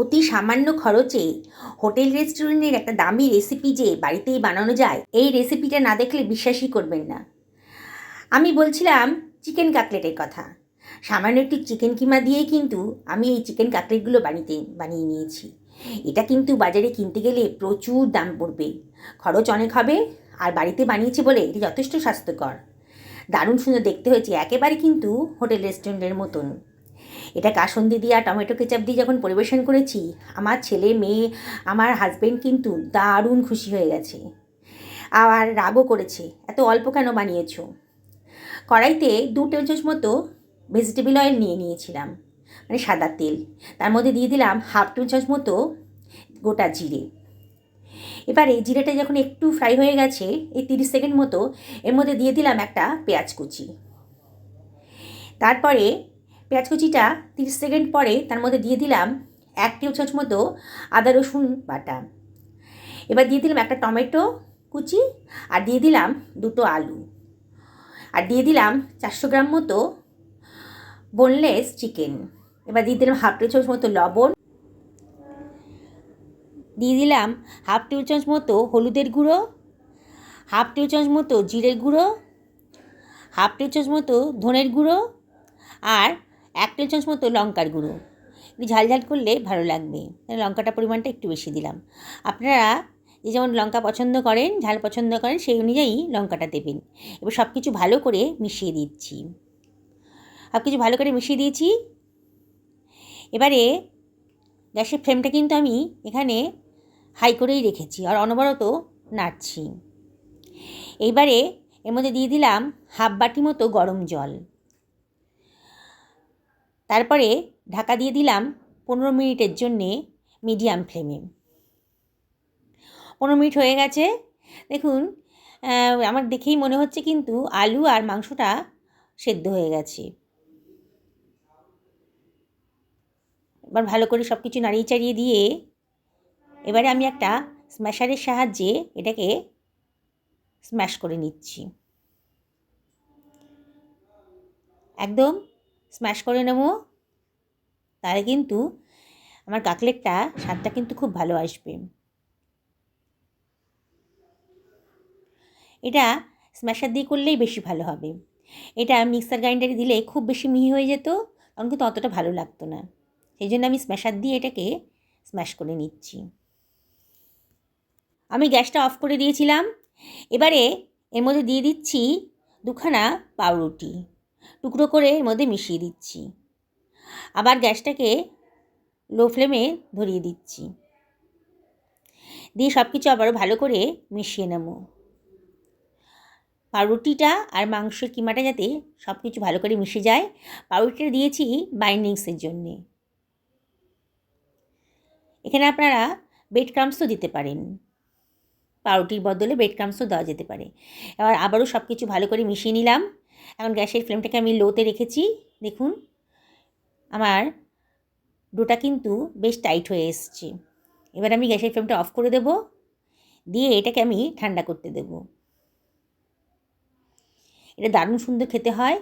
অতি সামান্য খরচে হোটেল রেস্টুরেন্টের একটা দামি রেসিপি যে বাড়িতেই বানানো যায়, এই রেসিপিটা না দেখলে বিশ্বাসই করবেন না। আমি বলছিলাম চিকেন কাটলেটের কথা। সামান্য একটু চিকেন কিমা দিয়েই কিন্তু আমি এই চিকেন কাটলেটগুলো বানিয়ে বানিয়ে নিয়েছি। এটা কিন্তু বাজারে কিনতে গেলে প্রচুর দাম পড়বে। খরচ অনেক হবে, আর বাড়িতে বানিয়েছি বলে এটি যথেষ্ট স্বাস্থ্যকর। দারুণ সুন্দর দেখতে হয়েছে, একেবারে কিন্তু হোটেল রেস্টুরেন্টের মতন। এটা কাসন্দি দিয়ে আর টমেটো কেচাপ দিয়ে যখন পরিবেশন করেছি, আমার ছেলে, মেয়ে, আমার হাজবেন্ড কিন্তু দারুণ খুশি হয়ে গেছে। আর রাগও করেছে, এত অল্প কেন বানিয়েছো? কড়াইতে দু চামচ মতো ভেজিটেবল অয়েল নিয়ে নিয়েছিলাম মানে সাদা তেল। তার মধ্যে দিয়ে দিলাম হাফ টেবিল চামচ মতো গোটা জিরে। এবারে জিরেটা যখন একটু ফ্রাই হয়ে গেছে, এই তিরিশ সেকেন্ড মতো, এর মধ্যে দিয়ে দিলাম একটা পেঁয়াজ কুচি। তারপরে পেঁয়াজ কুচিটা তিরিশ সেকেন্ড পরে তার মধ্যে দিয়ে দিলাম এক টেবিল চামচ মতো আদা রসুন বাটা। এবার দিয়ে দিলাম একটা টমেটো কুচি আর দিয়ে দিলাম দুটো আলু। আর দিয়ে দিলাম চারশো গ্রাম মতো বোনলেস চিকেন এবার দিয়ে দিলাম হাফ টেবিল চামচ মতো লবণ। দিয়ে দিলাম হাফ টেবিল চামচ মতো হলুদের গুঁড়ো, হাফ টেবিল চামচ মতো জিরের গুঁড়ো, হাফ টেবিল চামচ মতো ধনের গুঁড়ো আর এক টেবিল চামচ মতো লঙ্কার গুঁড়ো। ঝাল ঝাল করলে ভালো লাগবে। লঙ্কাটা পরিমাণটা একটু বেশি দিলাম। আপনারা যে যেমন লঙ্কা পছন্দ করেন, ঝাল পছন্দ করেন, সেই অনুযায়ী লঙ্কাটা দেবেন। এবার সব কিছু ভালো করে মিশিয়ে দিচ্ছি। সব কিছু ভালো করে মিশিয়ে দিয়েছি। এবারে গ্যাসের ফ্লেমটা কিন্তু আমি এখানে হাই করেই রেখেছি আর অনবরত নাড়ছি। এইবারে এর মধ্যে দিয়ে দিলাম হাফ বাটি মতো গরম জল। তারপরে ঢাকা দিয়ে দিলাম পনেরো মিনিটের জন্যে মিডিয়াম ফ্লেমে। পনেরো মিনিট হয়ে গেছে। দেখুন আমার দেখেই মনে হচ্ছে কিন্তু আলু আর মাংসটা সেদ্ধ হয়ে গেছে। এবার ভালো করে সব কিছু নাড়িয়ে চাড়িয়ে দিয়ে এবারে আমি একটা স্ম্যাশারের সাহায্যে এটাকে স্ম্যাশ করে নিচ্ছি। একদম স্ম্যাশ করে নেব। তাহলে কিন্তু আমার কাকলেটটা স্বাদটা কিন্তু খুব ভালো আসবে। এটা স্ম্যাশার দিয়ে করলেই বেশি ভালো হবে। এটা মিক্সার গ্রাইন্ডারে দিলে খুব বেশি মিহি হয়ে যেত, তখন কিন্তু অতটা ভালো লাগতো না। সেই জন্য আমি স্ম্যাশার দিয়ে এটাকে স্ম্যাশ করে নিচ্ছি। আমি গ্যাসটা অফ করে দিয়েছিলাম। এবারে এর মধ্যে দিয়ে দিচ্ছি দুখানা পাউরুটি। টুকরো করে এর মধ্যে মিশিয়ে দিচ্ছি। আবার গ্যাসটাকে লো ফ্লেমে ধরিয়ে দিচ্ছি। দিয়ে সব কিছু আবারও ভালো করে মিশিয়ে নেব। পাউরুটিটা আর মাংসের কিমাটা যাতে সব কিছু ভালো করে মিশে যায়, পাউরুটিটা দিয়েছি বাইন্ডিংসের জন্যে। এখানে আপনারা বেড ক্রামসও দিতে পারেন। পাউরুটির বদলে বেড ক্রামসও দেওয়া যেতে পারে। এবার আবারও সব কিছু ভালো করে মিশিয়ে নিলাম। এখন গ্যাসের ফ্লেমটাকে আমি লোতে রেখেছি, দেখুন। আমার ডোটা কিন্তু বেশ টাইট হয়ে এসছে। এবার আমি গ্যাসের ফ্লেমটা অফ করে দেব, দিয়ে এটাকে আমি ঠান্ডা করতে দেব। এটা দারুণ সুন্দর খেতে হয়,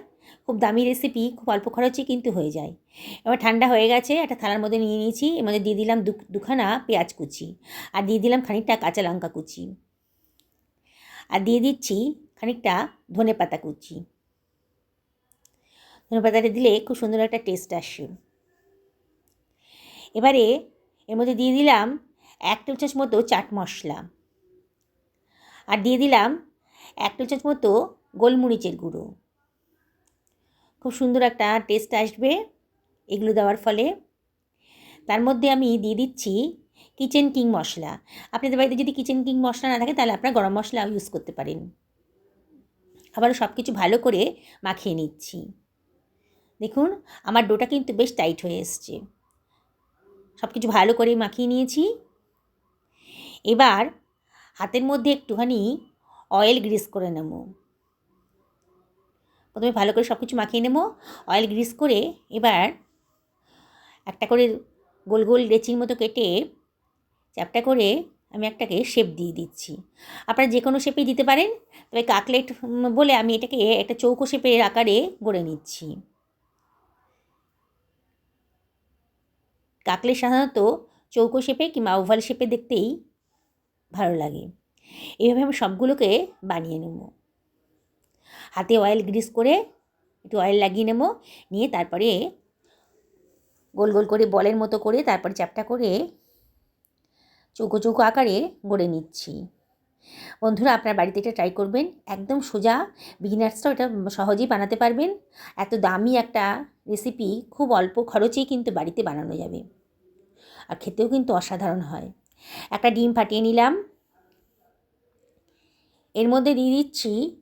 খুব দামি রেসিপি খুব অল্প খরচে কিন্তু হয়ে যায়। এবার ঠান্ডা হয়ে গেছে, একটা থালার মধ্যে নিয়ে নিয়েছি, এর মধ্যে দিয়ে দিলাম দুখানা পেঁয়াজ কুচি, আর দিয়ে দিলাম খানিকটা কাঁচা লঙ্কা কুচি। আর দিয়ে দিচ্ছি খানিকটা ধনে পাতা কুচি। ধনে দিলে খুব সুন্দর একটা টেস্ট আসে। এবারে এর মধ্যে দিয়ে দিলাম এক টেবিল চামচ মতো চাট মশলা। আর দিয়ে দিলাম এক টেবিল চামচ মতো গোলমরিচের গুঁড়ো। খুব সুন্দর একটা টেস্ট আসবে এগুলো দেওয়ার ফলে। তার মধ্যে আমি দিয়ে দিচ্ছি কিচেন কিং মশলা। আপনাদের বাড়িতে যদি কিচেন কিং মশলা না থাকে তাহলে আপনারা গরম মশলা ইউজ করতে পারেন। আবারও সব কিছু ভালো করে মাখিয়ে নিচ্ছি। দেখুন, আমার ডোটা কিন্তু বেশ টাইট হয়ে এসছে। সব কিছু ভালো করে মাখিয়ে নিয়েছি। এবার হাতের মধ্যে একটুখানি অয়েল গ্রিস করে নেব। প্রথমে ভালো করে সব কিছু মাখিয়ে নেব। অয়েল গ্রিস করে এবার একটা করে গোল গোল লেচির মতো কেটে চ্যাপটা করে আমি একটাকে শেপ দিয়ে দিচ্ছি। আপনারা যে কোনো শেপেই দিতে পারেন, তবে কাকলেট বলে আমি এটাকে একটা চৌকো শেপের আকারে গড়ে নিচ্ছি। কাকলেট সাধারণত চৌকো শেপে কিংবা ওভাল শেপে দেখতেই ভালো লাগে। এইভাবে আমি সবগুলোকে বানিয়ে নেব। হাতে অয়েল গ্রিস করে একটু অয়েল লাগিয়ে নেব। নিয়ে তারপরে গোল গোল করে বলের মতো করে তারপরে চ্যাপটা করে চৌকো চৌকো আকারে গড়ে নিচ্ছি। বন্ধুরা, আপনার বাড়িতে এটা ট্রাই করবেন। একদম সোজা বিগিনার্সরাও এটা সহজেই বানাতে পারবেন। এত দামি একটা রেসিপি খুব অল্প খরচেই কিন্তু বাড়িতে বানানো যাবে। আর খেতেও কিন্তু অসাধারণ হয়। একটা ডিম ফাটিয়ে নিলাম। এর মধ্যে দিয়ে দিচ্ছি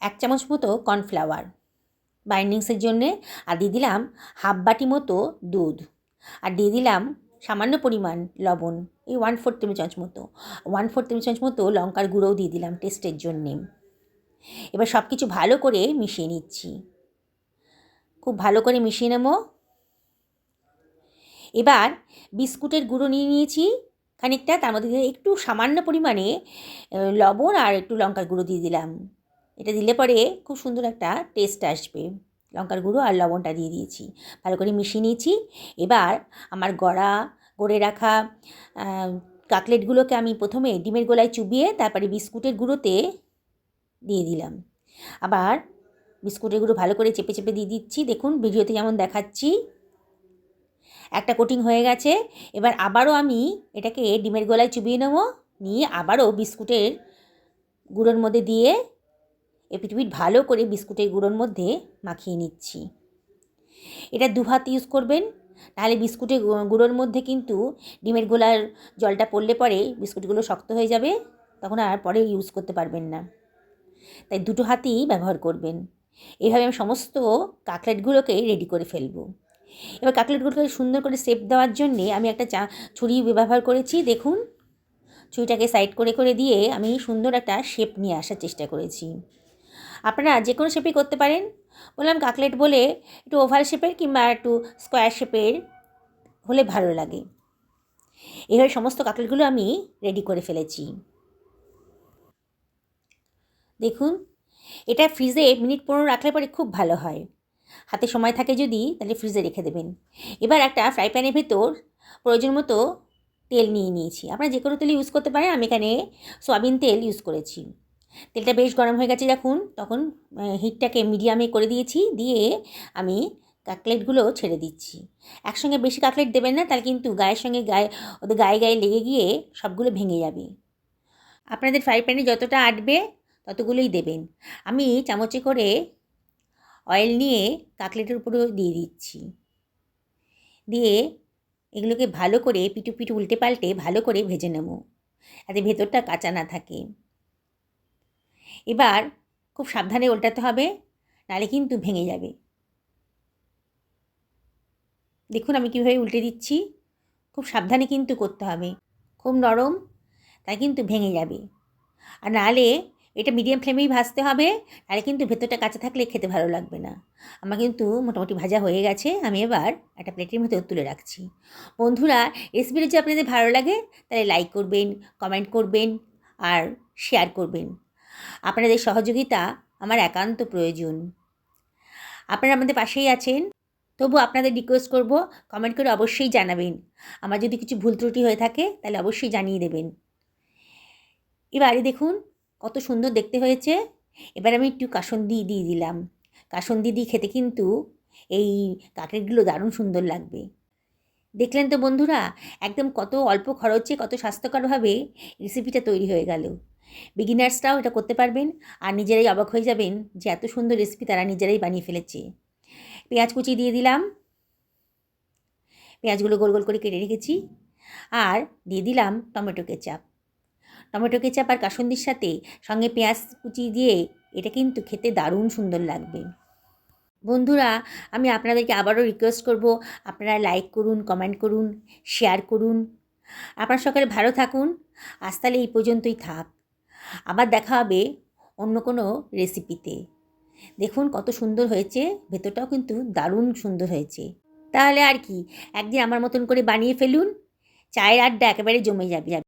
এক চামচ মতো কর্নফ্লাওয়ার বাইন্ডিংসের জন্যে, আর দিয়ে দিলাম হাফ বাটি মতো দুধ। আর দিয়ে দিলাম সামান্য পরিমাণ লবণ। এই ওয়ান ফোর টেবিল চামচ মতো ওয়ান ফোর টেবিল চামচ মতো লঙ্কার গুঁড়োও দিয়ে দিলাম টেস্টের জন্যে। এবার সব কিছু ভালো করে মিশিয়ে নিচ্ছি। খুব ভালো করে মিশিয়ে নেব। এবার বিস্কুটের গুঁড়ো নিয়ে নিয়েছি খানিকটা, তার মধ্যে একটু সামান্য পরিমাণে লবণ আর একটু লঙ্কার গুঁড়ো দিয়ে দিলাম। এটা দিলে পরে খুব সুন্দর একটা টেস্ট আসবে। লঙ্কার গুঁড়ো আর লবণটা দিয়ে দিয়েছি। ভালো করে মিশিয়ে নিয়েছি। এবার আমার গড়া গড়ে রাখা কাকলেটগুলোকে আমি প্রথমে ডিমের গোলায় চুবিয়ে তারপরে বিস্কুটের গুঁড়োতে দিয়ে দিলাম। আবার বিস্কুটের গুঁড়ো ভালো করে চেপে চেপে দিয়ে দিচ্ছি। দেখুন, ভিডিওতে যেমন দেখাচ্ছি, একটা কোটিং হয়ে গেছে। এবার আবারও আমি এটাকে ডিমের গোলায় চুবিয়ে নেব। নিয়ে আবারও বিস্কুটের গুঁড়োর মধ্যে দিয়ে এপিটুপিট ভালো করে বিস্কুটের গুঁড়োর মধ্যে মাখিয়ে নিচ্ছি। এটা দু হাত ইউজ করবেন। নাহলে বিস্কুটের গুঁড়োর মধ্যে কিন্তু ডিমের গোলার জলটা পড়লে পরে বিস্কুটগুলো শক্ত হয়ে যাবে, তখন আর পরে ইউজ করতে পারবেন না। তাই দুটো হাতেই ব্যবহার করবেন। এইভাবে আমি সমস্ত কাকলেটগুলোকে রেডি করে ফেলব। এবার কাকলেটগুলোকে সুন্দর করে শেপ দেওয়ার জন্যে আমি একটা চা, ছুরি ব্যবহার করেছি, দেখুন। ছুরিটাকে সাইড করে করে দিয়ে আমি সুন্দর একটা শেপ নিয়ে আসার চেষ্টা করেছি। আপনারা যে কোনো শেপই করতে পারেন। বললাম কাকলেট বলে একটু ওভাল শেপের কিংবা একটু স্কোয়ার শেপের হলে ভালো লাগে। এইভাবে সমস্ত কাকলেটগুলো আমি রেডি করে ফেলেছি। দেখুন, এটা ফ্রিজে মিনিট পনেরো রাখলে পরে খুব ভালো হয়। হাতে সময় থাকে যদি, তাহলে ফ্রিজে রেখে দেবেন। এবার একটা ফ্রাই প্যানের ভেতর প্রয়োজন মতো তেল নিয়ে নিয়েছি। আপনারা যে কোনো তেল ইউজ করতে পারেন, আমি এখানে সয়াবিন তেল ইউজ করেছি। তেলটা বেশ গরম হয়ে গেছে যখন, তখন হিটটাকে মিডিয়ামে করে দিয়েছি, দিয়ে আমি কাকলেটগুলো ছেড়ে দিচ্ছি। একসঙ্গে বেশি কাকলেট দেবেন না, তাহলে কিন্তু গায়ের সঙ্গে গায়ে, ওদের গায়ে গায়ে লেগে গিয়ে সবগুলো ভেঙে যাবে। আপনাদের ফ্রাই প্যানে যতটা আটবে, ততগুলোই দেবেন। আমি চামচে করে অয়েল নিয়ে কাকলেটের উপরেও দিয়ে দিচ্ছি। দিয়ে এগুলোকে ভালো করে পিটু পিটু উল্টে পাল্টে ভালো করে ভেজে নেব, যাতে ভেতরটা কাঁচা না থাকে। এবার খুব সাবধানে উল্টাতে হবে, নাহলে কিন্তু ভেঙে যাবে। দেখুন আমি কীভাবে উল্টে দিচ্ছি। খুব সাবধানে কিন্তু করতে হবে। খুব নরম তাই কিন্তু ভেঙে যাবে। আর নাহলে এটা মিডিয়াম ফ্লেমেই ভাজতে হবে, নাহলে কিন্তু ভেতরটা কাঁচা থাকলে খেতে ভালো লাগবে না। আমার কিন্তু মোটামুটি ভাজা হয়ে গেছে, আমি এবার একটা প্লেটের মধ্যে তুলে রাখছি। বন্ধুরা, রেসিপিটা যদি আপনাদের ভালো লাগে, তাহলে লাইক করবেন কমেন্ট করবেন, আর শেয়ার করবেন। আপনাদের সহযোগিতা আমার একান্ত প্রয়োজন। আপনারা আমাদের পাশেই আছেন, তবু আপনাদের রিকোয়েস্ট করব কমেন্ট করে অবশ্যই জানাবেন। আমার যদি কিছু ভুল ত্রুটি হয়ে থাকে, তাহলে অবশ্যই জানিয়ে দেবেন। এবারে দেখুন, কত সুন্দর দেখতে হয়েছে। এবার আমি একটু কাসন্দি দিয়ে দিলাম। কাসন্দি দিয়ে খেতে কিন্তু এই কাকেরগুলো দারুণ সুন্দর লাগবে। দেখলেন তো বন্ধুরা, একদম কত অল্প খরচে, কত স্বাস্থ্যকরভাবে রেসিপিটা তৈরি হয়ে গেল। বিগিনার্সরাও এটা করতে পারবেন। আর নিজেরাই অবাক হয়ে যাবেন যে এত সুন্দর রেসিপি তারা নিজেরাই বানিয়ে ফেলেছে। পেঁয়াজ কুচি দিয়ে দিলাম। পেঁয়াজগুলো গোল গোল করে কেটে রেখেছি। আর দিয়ে দিলাম টমেটো কেচাপ। টমেটো কেচাপ আর কাসন্দির সাথে সঙ্গে পেঁয়াজ কুচি দিয়ে এটা কিন্তু খেতে দারুণ সুন্দর লাগবে। বন্ধুরা, আমি আপনাদেরকে আবারও রিকোয়েস্ট করব, আপনারা লাইক করুন কমেন্ট করুন শেয়ার করুন। আপনার সকালে ভালো থাকুন। আজ তাহলে এই পর্যন্তই থাক। আবার দেখা হবে অন্য কোনো রেসিপিতে দেখুন কত সুন্দর হয়েছে, ভেতরটাও কিন্তু দারুণ সুন্দর হয়েছে। তাহলে আর কি, একদিন আমার মতন করে বানিয়ে ফেলুন, চায়ের আড্ডা একেবারে জমে যাবে।